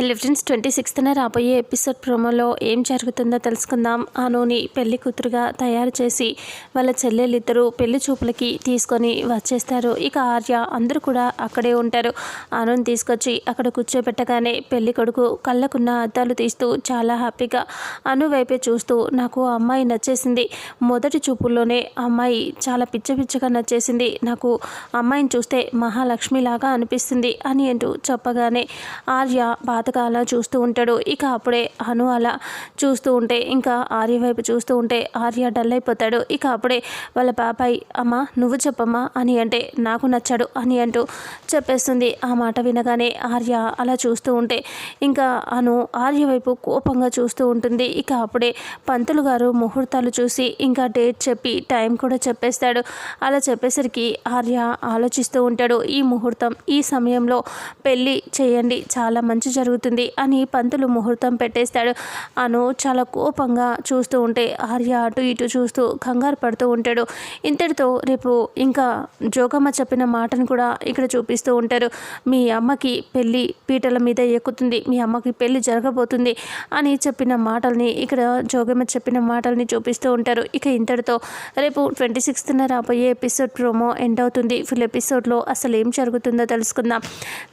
Hello friends twenty సిక్స్త్న రాబోయే episode ప్రోమోలో ఏం జరుగుతుందో తెలుసుకుందాం. అనుని పెళ్ళి కూతురుగా తయారు చేసి వాళ్ళ చెల్లెలిద్దరూ పెళ్ళి చూపులకి తీసుకొని వచ్చేస్తారు. ఇక ఆర్య అందరూ కూడా అక్కడే ఉంటారు. అనుని తీసుకొచ్చి అక్కడ కూర్చోబెట్టగానే పెళ్ళి కొడుకు కళ్ళకున్న అద్దాలు తీస్తూ చాలా హ్యాపీగా అను వైపే చూస్తూ నాకు అమ్మాయి నచ్చేసింది. మొదటి చూపుల్లోనే అమ్మాయి చాలా పిచ్చ పిచ్చగా నచ్చేసింది. నాకు అమ్మాయిని చూస్తే మహాలక్ష్మిలాగా అనిపిస్తుంది అని అంటూ చెప్పగానే ఆర్య బాధ జాగ్రత్తగా అలా చూస్తూ ఉంటాడు. ఇక అప్పుడే అను అలా చూస్తూ ఉంటే ఇంకా ఆర్య వైపు చూస్తూ ఉంటే ఆర్య డల్ అయిపోతాడు. ఇక అప్పుడే వాళ్ళ బాబాయ్ అమ్మ నువ్వు చెప్పమ్మా అని అంటే నాకు నచ్చాడు అని అంటూ చెప్పేస్తుంది. ఆ మాట వినగానే ఆర్య అలా చూస్తూ ఉంటే ఇంకా అను ఆర్య వైపు కోపంగా చూస్తూ ఉంటుంది. ఇక అప్పుడే పంతులు గారు ముహూర్తాలు చూసి ఇంకా డేట్ చెప్పి టైం కూడా చెప్పేస్తాడు. అలా చెప్పేసరికి ఆర్య ఆలోచిస్తూ ఉంటాడు ఈ ముహూర్తం ఈ సమయంలో పెళ్ళి చేయండి. చాలా మంచి జరుగుతుంది. జరుగుతుంది అని పంతులు ముహూర్తం పెట్టేస్తాడు. అను చాలా కోపంగా చూస్తూ ఉంటే ఆర్య అటు ఇటు చూస్తూ కంగారు పడుతూ ఉంటాడు. ఇంతటితో రేపు ఇంకా జోగమ్మ చెప్పిన మాటను కూడా ఇక్కడ చూపిస్తూ ఉంటారు. మీ అమ్మకి పెళ్ళి పీటల మీద ఎక్కుతుంది. మీ అమ్మకి పెళ్ళి జరగబోతుంది అని చెప్పిన మాటల్ని ఇక్కడ జోగమ్మ చెప్పిన మాటల్ని చూపిస్తూ ఉంటారు. ఇక ఇంతటితో రేపు ట్వంటీ సిక్స్త్న రాబోయే ఎపిసోడ్ ప్రోమో ఎండ్ అవుతుంది. ఫుల్ ఎపిసోడ్లో అసలు ఏం జరుగుతుందో తెలుసుకుందాం.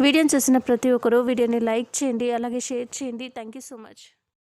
వీడియోని చూసిన ప్రతి ఒక్కరూ వీడియోని లైక్ చేయండి. చేయండి అలాగే షేర్ చేయండి థ్యాంక్ యూ సో మచ్